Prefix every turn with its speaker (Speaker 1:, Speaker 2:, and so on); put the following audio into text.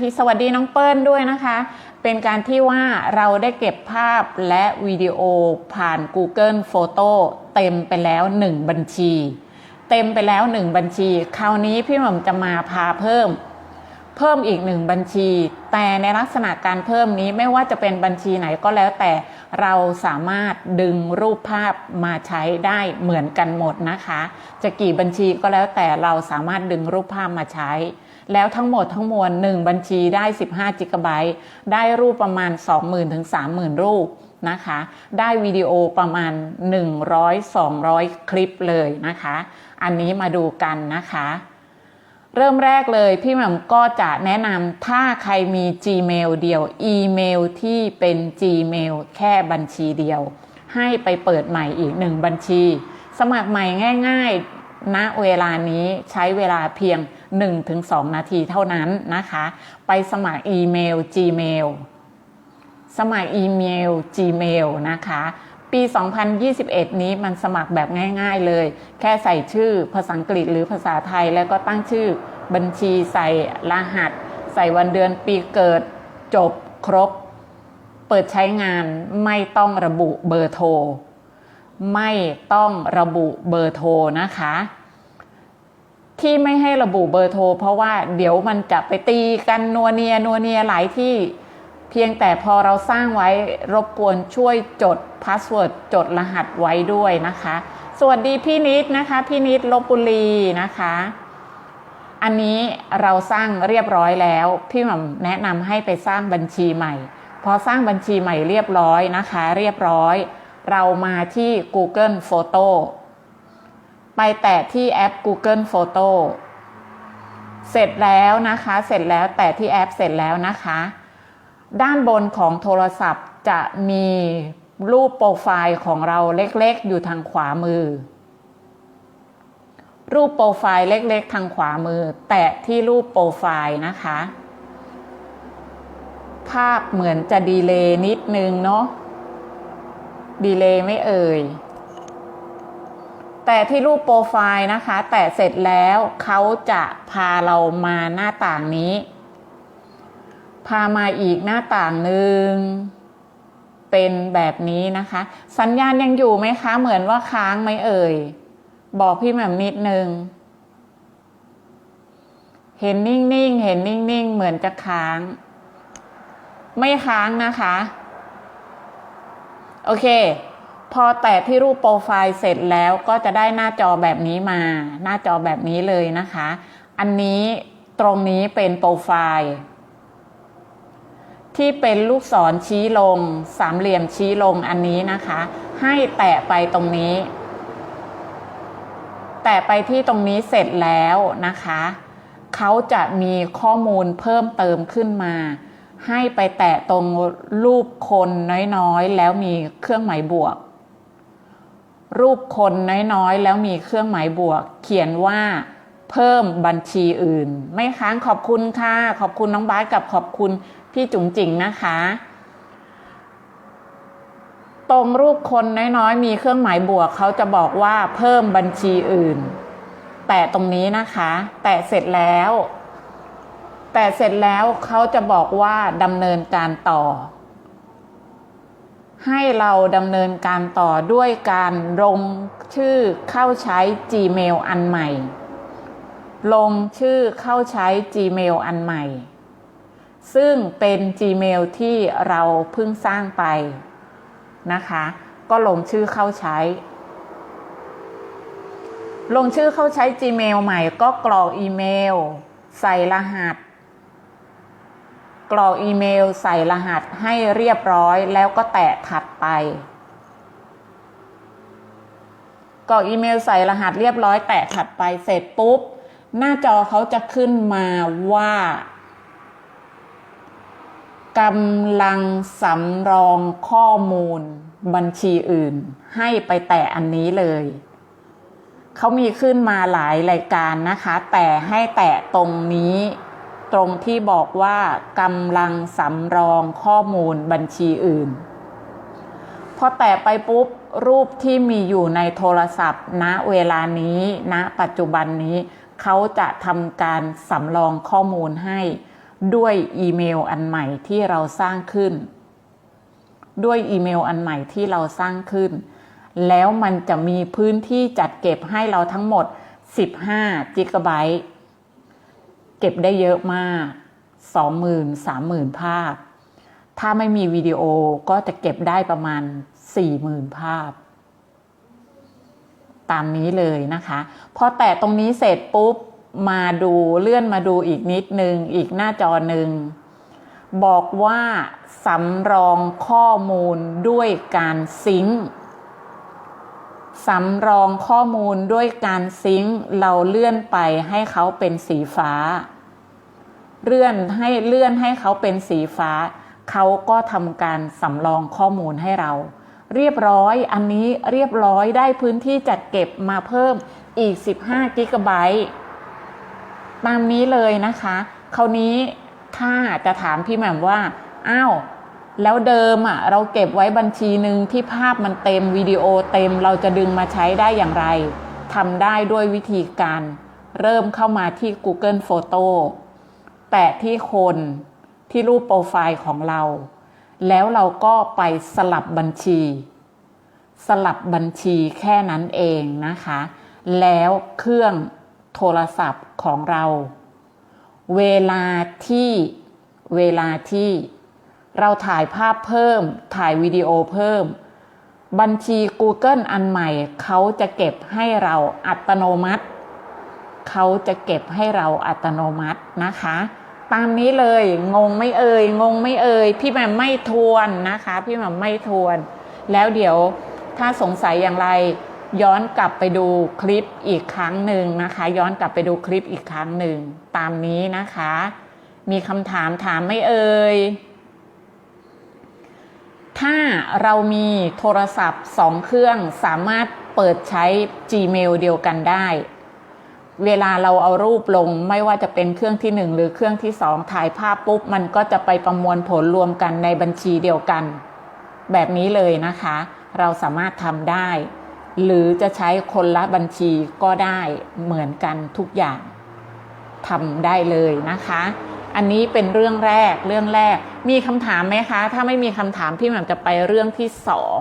Speaker 1: ที่สวัสดีน้องเปิ้ลด้วยนะคะ เป็นการที่ว่าเราได้เก็บภาพและวิดีโอผ่าน Google Photo เต็มไปแล้ว 1 บัญชี เต็มไปแล้ว 1 บัญชี คราวนี้พี่หม่อมจะมาพาเพิ่ม เพิ่มอีกหนึ่งบัญชี แต่ในลักษณะการเพิ่มนี้ไม่ว่าจะเป็นบัญชีไหนก็แล้วแต่เราสามารถดึงรูปภาพมาใช้ได้เหมือนกันหมดนะคะ จะกี่บัญชีก็แล้วแต่เราสามารถดึงรูปภาพมาใช้ แล้วทั้งหมดทั้งมวล1บัญชีได้ 15จิกะไบต์ได้รูปประมาณ 20,000ถึง30,000 รูปนะคะ ได้วิดีโอประมาณ 100-200 คลิปเลยนะคะ อันนี้มาดูกันนะคะ เริ่มแรกเลยพี่แหม่มก็จะแนะนำถ้าใครมี Gmail เดียว อีเมลที่เป็น Gmail แค่บัญชีเดียว ให้ไปเปิดใหม่อีกหนึ่งบัญชี สมัครใหม่ง่าย ๆ ณเวลานี้ใช้เวลาเพียง 1-2 นาทีเท่านั้นนะคะ ไปสมัครอีเมล Gmail สมัครอีเมล Gmail นะคะ ปี 2021 นี้มันสมัครแบบง่าย ๆเลย แค่ใส่ชื่อภาษาอังกฤษหรือภาษาไทย แล้วก็ตั้งชื่อบัญชีใส่รหัส ใส่วันเดือนปีเกิดจบครบ เปิดใช้งานไม่ต้องระบุเบอร์โทร ไม่ต้องระบุเบอร์โทรนะคะ ที่ไม่ให้ระบุเบอร์โทร เพราะว่าเดี๋ยวมันจะไปตีกันนัวเนียนัวเนียหลายที่ เพียงแต่พอเราสร้างไว้รบกวนช่วยจดพาสเวิร์ดจดรหัสไว้ด้วยนะคะ สวัสดีพี่นิดนะคะ พี่นิดลบบุรีนะคะ อันนี้เราสร้างเรียบร้อยแล้ว พี่หม่ำแนะนำให้ไปสร้างบัญชีใหม่ พอสร้างบัญชีใหม่เรียบร้อยนะคะ เรียบร้อย เรามาที่ Google Photo ไปแตะที่แอป Google Photo เสร็จแล้วนะคะ เสร็จแล้วแตะที่แอปเสร็จแล้วนะคะ ด้านบนของโทรศัพท์จะมีรูปโปรไฟล์ของเราเล็กๆ อยู่ทางขวามือ รูปโปรไฟล์เล็กๆ ทางขวามือ แตะที่รูปโปรไฟล์นะคะ ภาพเหมือนจะดีเลย์นิดนึงเนาะดีเลย์ไม่เอ่ย แต่ที่รูปโปรไฟล์นะคะ แตะเสร็จแล้วเขาจะพาเรามาหน้าต่างนี้ พามาอีกหน้าต่างหนึ่งเป็นแบบนี้นะคะ สัญญาณยังอยู่ไหมคะ เหมือนว่าค้างไหมเอ่ย บอกพี่แหม่มนิดนึง เห็นนิ่งๆ เห็นนิ่งๆ เหมือนจะค้าง ไม่ค้างนะคะ โอเค พอแตะที่รูปโปรไฟล์เสร็จแล้วก็จะได้หน้าจอแบบนี้มา หน้าจอแบบนี้เลยนะคะ อันนี้ตรงนี้เป็นโปรไฟล์ ที่เป็นลูกศรชี้ลง สามเหลี่ยมชี้ลงอันนี้นะคะ ให้แตะไปตรงนี้ แตะไปที่ตรงนี้เสร็จแล้วนะคะ เขาจะมีข้อมูลเพิ่มเติมขึ้นมาให้ไปแตะตรงรูปคนน้อยๆ แล้วมีเครื่องหมายบวก รูปคนน้อยๆ แล้วมีเครื่องหมายบวก เขียนว่าเพิ่มบัญชีอื่น ไม่ค้างขอบคุณค่ะ ขอบคุณน้องบาสกับขอบคุณพี่จุ๋งจิ๋งนะคะ ตรงรูปคนน้อยๆ มีเครื่องหมายบวกเขาจะบอกว่าเพิ่มบัญชีอื่น แต่ตรงนี้นะคะ แต่เสร็จแล้ว แต่เสร็จแล้วเขาจะบอกว่าดำเนินการต่อ ให้เราดำเนินการต่อด้วยการลงชื่อเข้าใช้ Gmail อันใหม่ ลงชื่อเข้าใช้ Gmail อันใหม่ ซึ่งเป็น Gmail ที่เราเพิ่งสร้างไปนะคะ ก็ลงชื่อเข้าใช้ ลงชื่อเข้าใช้ Gmail ใหม่ก็กรอกอีเมล ใส่รหัส กรอกอีเมลใส่รหัสให้เรียบร้อยแล้วก็แตะถัดไป กรอกอีเมลใส่รหัสเรียบร้อยแตะถัดไปเสร็จปุ๊บ หน้าจอเขาจะขึ้นมาว่ากำลังสำรองข้อมูลบัญชีอื่น ให้ไปแตะอันนี้เลยเขามีขึ้นมาหลายรายการนะคะ แต่ให้แตะตรงนี้ ตรงที่บอกว่ากำลังสำรองข้อมูลบัญชีอื่น พอแตะไปปุ๊บ รูปที่มีอยู่ในโทรศัพท์ ณเวลานี้ณปัจจุบันนี้ เขาจะทำการสำรองข้อมูลให้ ด้วยอีเมลอันใหม่ที่เราสร้างขึ้น ด้วยอีเมลอันใหม่ที่เราสร้างขึ้น แล้วมันจะมีพื้นที่จัดเก็บให้เราทั้งหมด 15 จิกะไบต์ เก็บได้เยอะมาก 20,000 30,000 ภาพ ถ้าไม่มีวิดีโอก็จะเก็บได้ประมาณ 40,000 ภาพ ตามนี้เลยนะคะ พอแตะตรงนี้เสร็จปุ๊บมาดูเลื่อนมาดูอีกนิดนึง อีกหน้าจอหนึ่ง บอกว่าสำรองข้อมูลด้วยการซิงค์ สำรองข้อมูลด้วยการซิงค์เราเลื่อนไปให้เขาเป็นสีฟ้า เลื่อนให้เลื่อนให้เขาเป็นสีฟ้า เขาก็ทำการสำรองข้อมูลให้เรา เรียบร้อยอันนี้เรียบร้อยได้พื้นที่จัดเก็บมาเพิ่มอีก 15กิกะไบต์ตามนี้เลยนะคะ คราวนี้ถ้าจะถามพี่แหม่มว่า อ้าว แล้วเดิมอะเราเก็บไว้บัญชีหนึ่งที่ภาพมันเต็มวิดีโอเต็มเราจะดึงมาใช้ได้อย่างไรทำได้ด้วยวิธีการเริ่มเข้ามาที่ Google Photo แตะที่คนที่รูปโปรไฟล์ของเรา แล้วเราก็ไปสลับบัญชี สลับบัญชีแค่นั้นเองนะคะ แล้วเครื่องโทรศัพท์ของเรา เวลาที่เวลาที่ เราถ่ายภาพเพิ่ม ถ่ายวิดีโอเพิ่ม บัญชี Google อันใหม่ เขาจะเก็บให้เราอัตโนมัติ เขาจะเก็บให้เราอัตโนมัตินะคะ ตามนี้เลย งงไม่เอ่ย งงไม่เอ่ย พี่แม่มไม่ทวนนะคะ พี่แม่มไม่ทวน แล้วเดี๋ยวถ้าสงสัยอย่างไรย้อนกลับไปดูคลิปอีกครั้งหนึ่งนะคะ ย้อนกลับไปดูคลิปอีกครั้งหนึ่ง ตามนี้นะคะ มีคำถามถามไม่เอ่ย ถ้าเรามีโทรศัพท์สองเครื่องสามารถเปิดใช้ Gmail เดียวกันได้ เวลาเราเอารูปลงไม่ว่าจะเป็นเครื่องที่หนึ่งหรือเครื่องที่สองถ่ายภาพปุ๊บ มันก็จะไปประมวลผลรวมกันในบัญชีเดียวกัน แบบนี้เลยนะคะ เราสามารถทำได้ หรือจะใช้คนละบัญชีก็ได้เหมือนกันทุกอย่างทำได้เลยนะคะ อันนี้เป็นเรื่องแรกเรื่องแรก มีคำถามไหมคะ ถ้าไม่มีคำถามพี่แหม่มจะไปเรื่องที่สอง